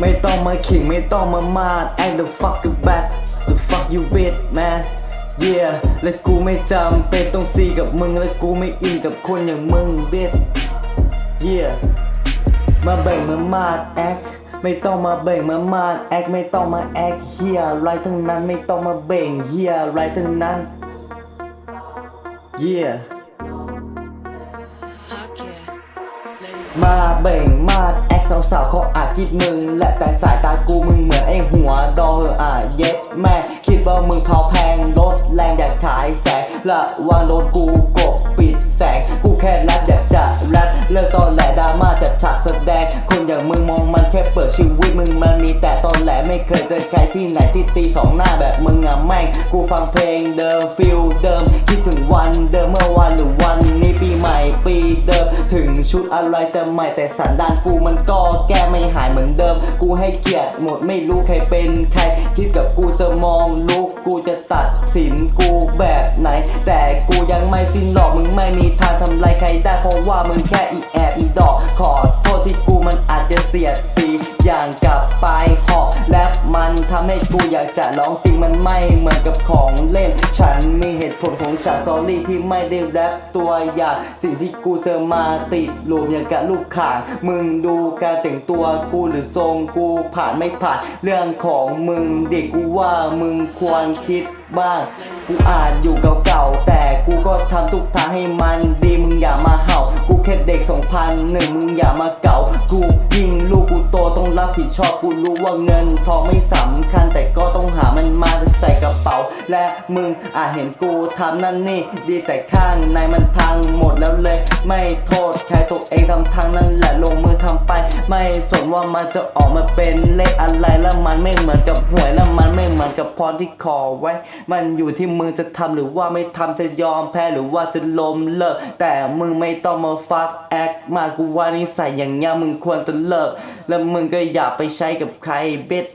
ไม่ต้องมาขิงไม่ต้องมามาด act the fuck you bad the fuck you bitch man yeah และกูไม่จำเป็นต้องซีกับมึง และกูไม่อินกับคนอย่างมึง bitch yeah มาเบ่งมามาด act ไม่ต้องมาเบ่งมามาด act ไม่ต้องมา act เฮียไรทั้งนั้นไม่ต้องมาเบ่งเฮียไรทั้งนั้น yeah มาเบ่งมาดแอค สาวๆเขาอาจคิดมึง และแต่สายตากูมึงเหมือนไอ้หัวดอเหอะอะเย็ดแม่ คิดว่ามึงเผาแพงรถแรงอยากฉายแสงละวางโดนกูกบ จอใครที่ไหนที่ตีสองหน้าแบบมึงอะแม่งกูฟังเพลงเดิมฟิลเดิมคิดถึงวันเดิมเมื่อวันหรือวันนี้ปีใหม่ปีเดิม ถึงชุดอะไรจะใหม่แต่สันดานกูมันก็แก้ไม่หายเหมือนเดิม กูให้เกียรติหมดไม่รู้ใครเป็นใครคิดกับกูจะมองลุกกูจะตัดสินกูแบบไหน แต่กูยังไม่สิ้นหรอกมึงไม่มีทางทำลายใครได้เพราะว่ามึงแค่อีแอบอีดอกขอโทษที่กูำให้กูอยากจะร้องจริงมันไม่เหมือนกับของเล่น ฉันมีเหตุผลของฉัน sorry ที่ไม่ได้แรปตัวอย่างสิ่งที่กูเจอมาติดลูปอย่างกับลูกข่าง มึงดูการแต่งตัวกูหรือทรงกูผ่านไม่ผ่านเรื่องของมึงเด็กกูว่ามึงควรคิดบ้าง กูอาจอยู่เก่าๆแต่กูก็ทำทุกทางให้มันดีมึงอย่ามาเห่า กูแค่เด็กสองพันหนึ่งมึงอย่ามาเก่ากู ผิดชอบกูรู้ว่าเงินทองไม่สำคัญ แต่ก็ต้องหามันมาใส่กระเป๋า และมึงอาจเห็นกูทำนั่นนี่ ดีแต่ข้างในมันพังหมดแล้วเลย ไม่โทษใครตัวเองทำทางนั่นแหละลงมือทำไป ไม่สนว่ามันจะออกมาเป็นเลขอะไรแล้วมันไม่เหมือนกับหวยแล้ว กับพรที่ขอไว้ มันอยู่ที่มึงจะทำหรือว่าไม่ทำจะยอมแพ้หรือว่าจะล้มเลิก แต่มึงไม่ต้องมาฟักแอคมากกูว่านิสัยอย่างเงี้ยมึงควรจะเลิก แล้วมึงก็อย่าไปใช้กับใครเบ็ด